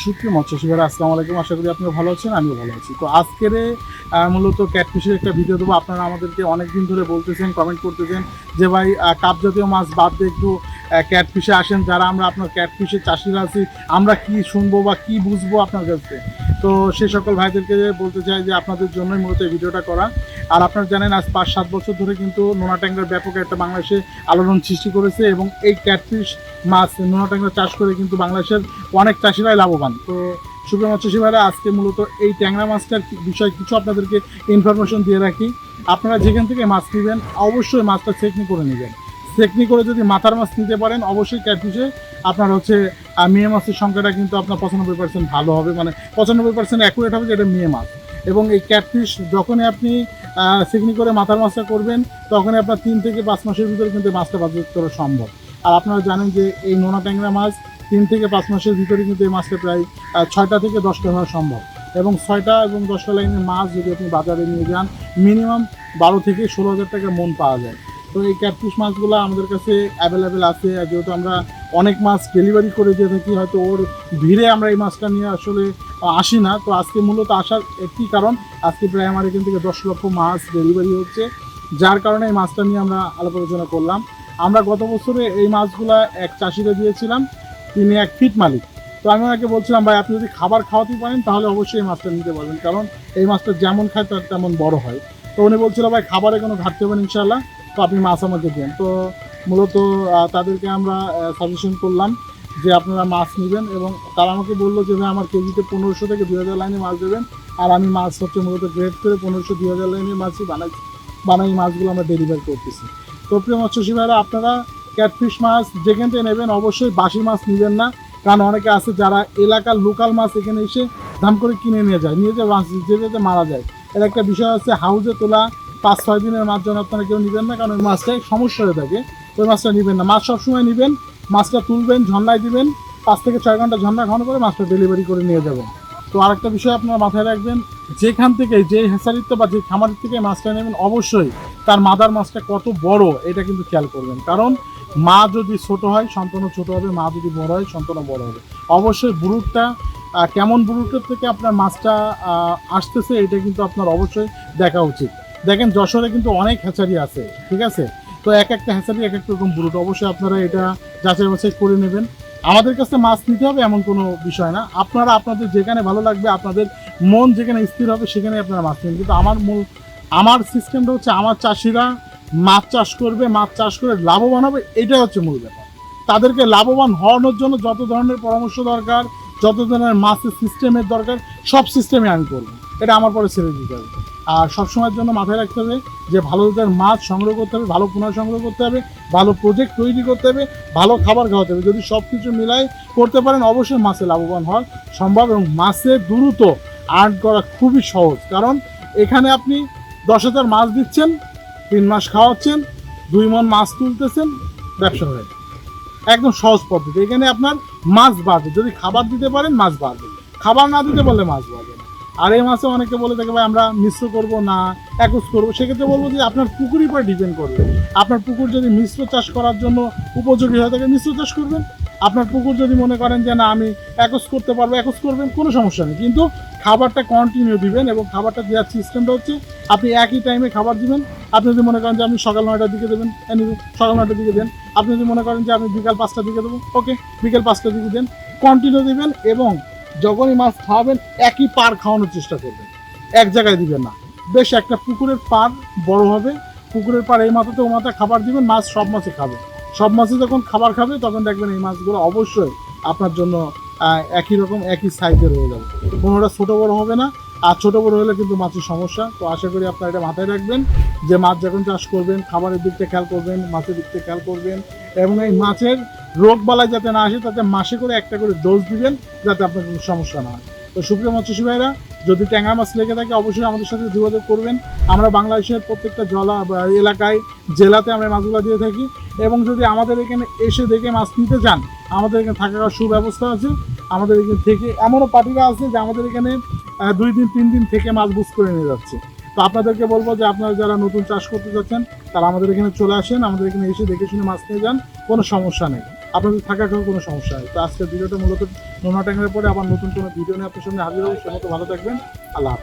সুপ্রিয় সুবের আসসালামু আলাইকুম, আশা করি আপনারা ভালো আছেন, আমিও ভালো আছি। তো আজকের মূলত ক্যাটফিশের একটা ভিডিও দেবো। আপনারা আমাদেরকে অনেক দিন ধরে বলতেছেন কমেন্ট করতেছেন যে ভাই কাপ জাতীয় মাছ বাদ দিয়ে একটু ক্যাটফিশে আসেন। যারা আমরা আপনার ক্যাটফিশের চাষিরা আছি, আমরা কি শুনব বা কি বুঝব আপনার কাছে তো সেই সকল ভাইদেরকে বলতে চাই যে আপনাদের জন্যই মূলত এই ভিডিওটা করা। আর আপনারা জানেন, আজ পাঁচ সাত বছর ধরে কিন্তু নোনা ট্যাংরার ব্যাপক একটা বাংলাদেশে আলোড়ন সৃষ্টি করেছে এবং এই ক্যাটফিশ মাছ, নোনা ট্যাংরা চাষ করে কিন্তু বাংলাদেশের অনেক চাষিরাই লাভবান। তো সুপ্রিয় মৎস্যসী ভাইরা আজকে মূলত এই ট্যাংরা মাছটার বিষয়ে কিছু আপনাদেরকে ইনফরমেশন দিয়ে রাখি। আপনারা যেখান থেকে মাছ নেবেন, অবশ্যই মাছটা চেকনি করে নেবেন। চেকনি করে যদি মাথার মাছ নিতে পারেন, অবশ্যই ক্যাটফিশে আপনার হচ্ছে মেয়ে মাছের সংখ্যাটা কিন্তু আপনার পঁচানব্বই পার্সেন্ট ভালো হবে। মানে পঁচানব্বই পার্সেন্ট অ্যাকুরেট হবে যেটা মেয়ে মাছ এবং এই ক্যাটফিশ যখনই আপনি চেকনি করে মাথার মাছটা করবেন, তখনই আপনার তিন থেকে পাঁচ মাসের ভিতরে কিন্তু মাছটা বাজার করা সম্ভব। আর আপনারা জানেন যে এই নোনা ট্যাংরা মাছ তিন থেকে পাঁচ মাসের ভিতরে কিন্তু এই মাছটা প্রায় ছয়টা থেকে দশটা হওয়া সম্ভব। এবং ছয়টা এবং দশটা লাইনের মাছ যদি আপনি বাজারে নিয়ে যান মিনিমাম বারো থেকে ষোলো হাজার টাকা মন পাওয়া যায়। তো এই ক্যাটফিশ মাছগুলো আমাদের কাছে অ্যাভেলেবেল আছে। যেহেতু আমরা অনেক মাছ ডেলিভারি করে দিয়ে থাকি, হয়তো ওর ভিড়ে আমরা এই মাছটা নিয়ে আসলে আসি না। তো আজকে মূলত আসার একটি কারণ, আজকে প্রায় আমার এখান থেকে দশ লক্ষ মাছ ডেলিভারি হচ্ছে। যার কারণে এই মাছটা নিয়ে আমরা আলাপ আলোচনা করলাম। আমরা গত বছরে এই মাছগুলা এক চাষিরা দিয়েছিলাম, তিনি এক ফিট মালিক। তো আমি ওনাকে বলছিলাম, ভাই, আপনি যদি খাবার খাওয়াতে পারেন, তাহলে অবশ্যই এই মাছটা নিতে পারবেন। কারণ এই মাছটা যেমন খায়, তার তেমন বড় হয়। তো উনি বলছিল, ভাই, খাবারে কোনো ঘাটতি হবে ইনশাল্লাহ তো আপনি মাছ আমাকে দেন। তো মূলত তাদেরকে আমরা সাজেশন করলাম যে আপনারা মাছ নেবেন এবং তারা আমাকে বলল যে, ভাই, আমার কেজিতে পনেরোশো থেকে দুই হাজার লাইনে মাছ দেবেন আর আমি মাছ হচ্ছে মূলত গ্রেড করে পনেরোশো, দুই হাজার লাইনের মাছই বানাই বানাই মাছগুলো আমরা ডেলিভার করতেছি। তো প্রিয় মৎস্যজীবী ভাইরা, আপনারা ক্যাটফিশ মাছ যেখান থেকে নেবেন, অবশ্যই বাসি মাছ নেবেন না। কারণ অনেকে আছে যারা এলাকার লোকাল মাছ এখানে এসে দাম করে কিনে নিয়ে যায়, নিয়ে মাছ যে যেতে মারা যায়। এর একটা বিষয় আছে, হাউজে তোলা পাঁচ, ছয় দিনের মাছ যেন আপনারা কেউ নেবেন না, কারণ ওই মাছটাই সমস্যা হয়ে থাকে, ওই মাছটা নেবেন না। মাছ সবসময় নেবেন, মাছটা তুলবেন, ঝর্ণায় দিবেন, পাঁচ থেকে ছয় ঘণ্টা ঝর্ণা ঘন করে মাছটা ডেলিভারি করে নিয়ে যাবেন। তো আরেকটা বিষয় আপনারা মাথায় রাখবেন, যেখান থেকে যে হেসারিতে বা যে খামারের থেকে মাছটা নেবেন, অবশ্যই তার মাদার মাছটা কত বড়, এটা কিন্তু খেয়াল করবেন। কারণ মা যদি ছোট হয় সন্তানও ছোট হবে, মা যদি বড় হয় সন্তানও বড় হবে। অবশ্যই বুরুটটা কেমন বুরুটের থেকে আপনার মাছটা আসতেছে, এটা কিন্তু আপনার অবশ্যই দেখা উচিত। দেখেন যশোরে কিন্তু অনেক হ্যাচারি আছে, ঠিক আছে? তো এক একটা হ্যাচারি এক একটা রকম বুরুট। অবশ্যই আপনারা এটা যাচাই বাছাই করে নেবেন। আমাদের কাছে মাছ নিতে হবে এমন কোনো বিষয় না। আপনারা আপনাদের যেখানে ভালো লাগবে, আপনাদের মন যেখানে স্থির হবে সেখানে আপনারা মাছ নেবেন। কিন্তু আমার মূল, আমার সিস্টেমটা হচ্ছে আমার চাষিরা মাছ চাষ করবে, মাছ চাষ করে লাভবান হবে, এটাই হচ্ছে মূল ব্যাপার। তাদেরকে লাভবান হওয়ানোর জন্য যত ধরনের পরামর্শ দরকার, যত ধরনের মাছের সিস্টেমের দরকার, সব সিস্টেমে আমি করব। এটা আমার পরে ছেড়ে দিতে হবে। আর সবসময়ের জন্য মাথায় রাখতে হবে যে ভালো জাতের মাছ সংগ্রহ করতে হবে, ভালো পুনঃ সংগ্রহ করতে হবে, ভালো প্রজেক্ট তৈরি করতে হবে, ভালো খাবার খাওয়াতে হবে। যদি সব কিছু মিলাই করতে পারেন, অবশ্যই মাছে লাভবান হওয়ার সম্ভব এবং মাছে দ্রুত আর্ন করা খুবই সহজ। কারণ এখানে আপনি দশ হাজার মাছ দিচ্ছেন, তিন মাস খাওয়াচ্ছেন, দুই মন মাছ তুলতেছেন, ব্যবসা হয়ে একদম সহজ পদ্ধতি। এখানে আপনার মাছ বাড়বে। যদি খাবার দিতে পারেন, মাছ বাড়বে। খাবার না দিতে পারলে মাছ বাড়বে আর এই মাছে অনেকে বলে থাকে, ভাই, আমরা মিশ্র করব না একজ করব। সেক্ষেত্রে বলব যে আপনার পুকুরের উপর ডিপেন্ড করবে। আপনার পুকুর যদি মিশ্র চাষ করার জন্য উপযোগী হয়ে থাকে মিশ্র চাষ করবেন। আপনার পুকুর যদি মনে করেন যে, না, আমি একজ করতে পারব একজ করবেন, কোনো সমস্যা নেই। কিন্তু খাবারটা কন্টিনিউ দিবেন এবং খাবারটা দেওয়ার সিস্টেমটা হচ্ছে, আপনি একই টাইমে খাবার দিবেন। আপনি যদি মনে করেন যে আপনি সকাল নয়টার দিকে দেবেন সকাল নয়টার দিকে দেন। আপনি যদি মনে করেন যে আপনি বিকাল পাঁচটার দিকে দেবো, ওকে, বিকেল পাঁচটার দিকে দেন। কন্টিনিউ দিবেন এবং যখনই মাছ খাওয়াবেন একই পার খাওয়ানোর চেষ্টা করবেন। এক জায়গায় দিবেন না। বেশ একটা পুকুরের পার বড় হবে। পুকুরের পার এই মাথাতে ও মাথায় খাবার দিবেন, মাছ সব মাছে খাবে। সব মাছে যখন খাবার খাবে, তখন দেখবেন এই মাছগুলো অবশ্যই আপনার জন্য একই রকম, একই সাইজের হয়ে যাবে। কোনোটা ছোটো বড় হবে না। আর ছোটো বড়ো হলে কিন্তু মাছের সমস্যা। তো আশা করি আপনারা এটা মাথায় রাখবেন যে মাছ যখন চাষ করবেন, খাবারের দিকটা খেয়াল করবেন, মাছের দিকটা খেয়াল করবেন এবং এই মাছের রোগ বালাই যাতে না আসে, তাতে মাসে করে একটা করে ডোজ দিবেন যাতে আপনার কোনো সমস্যা না হয়। তো সুপ্রিয় মৎস্যজীবী ভাইরা, যদি ট্যাংরা মাছ লেগে থাকে, অবশ্যই আমাদের সাথে যোগাযোগ করবেন। আমরা বাংলাদেশের প্রত্যেকটা জলা এলাকায়, জেলাতে আমরা মাছগুলো দিয়ে থাকি এবং যদি আমাদের এখানে এসে দেখে মাছ নিতে চান, আমাদের এখানে থাকার সুব্যবস্থা আছে। আমাদের এখানে থেকে এমনও পার্টিরা আছে যে আমাদের এখানে দুই দিন, তিন দিন থেকে মাছ বুস করে নিয়ে যাচ্ছে। তো আপনাদেরকে বলব যে আপনারা যারা নতুন চাষ করতে যাচ্ছেন, তারা আমাদের এখানে চলে আসেন, আমাদের এখানে এসে দেখে শুনে মাছ নিয়ে যান, কোনো সমস্যা নেই। আপনাদের থাকা খাওয়ার কোনো সমস্যা নেই। তো আজকের ভিডিওটা মূলত নোনা ট্যাঙ্গের পরে আবার নতুন কোনো ভিডিও নিয়ে আপনার সামনে হাজির হব। সে মতো ভালো থাকবেন। আল্লাহ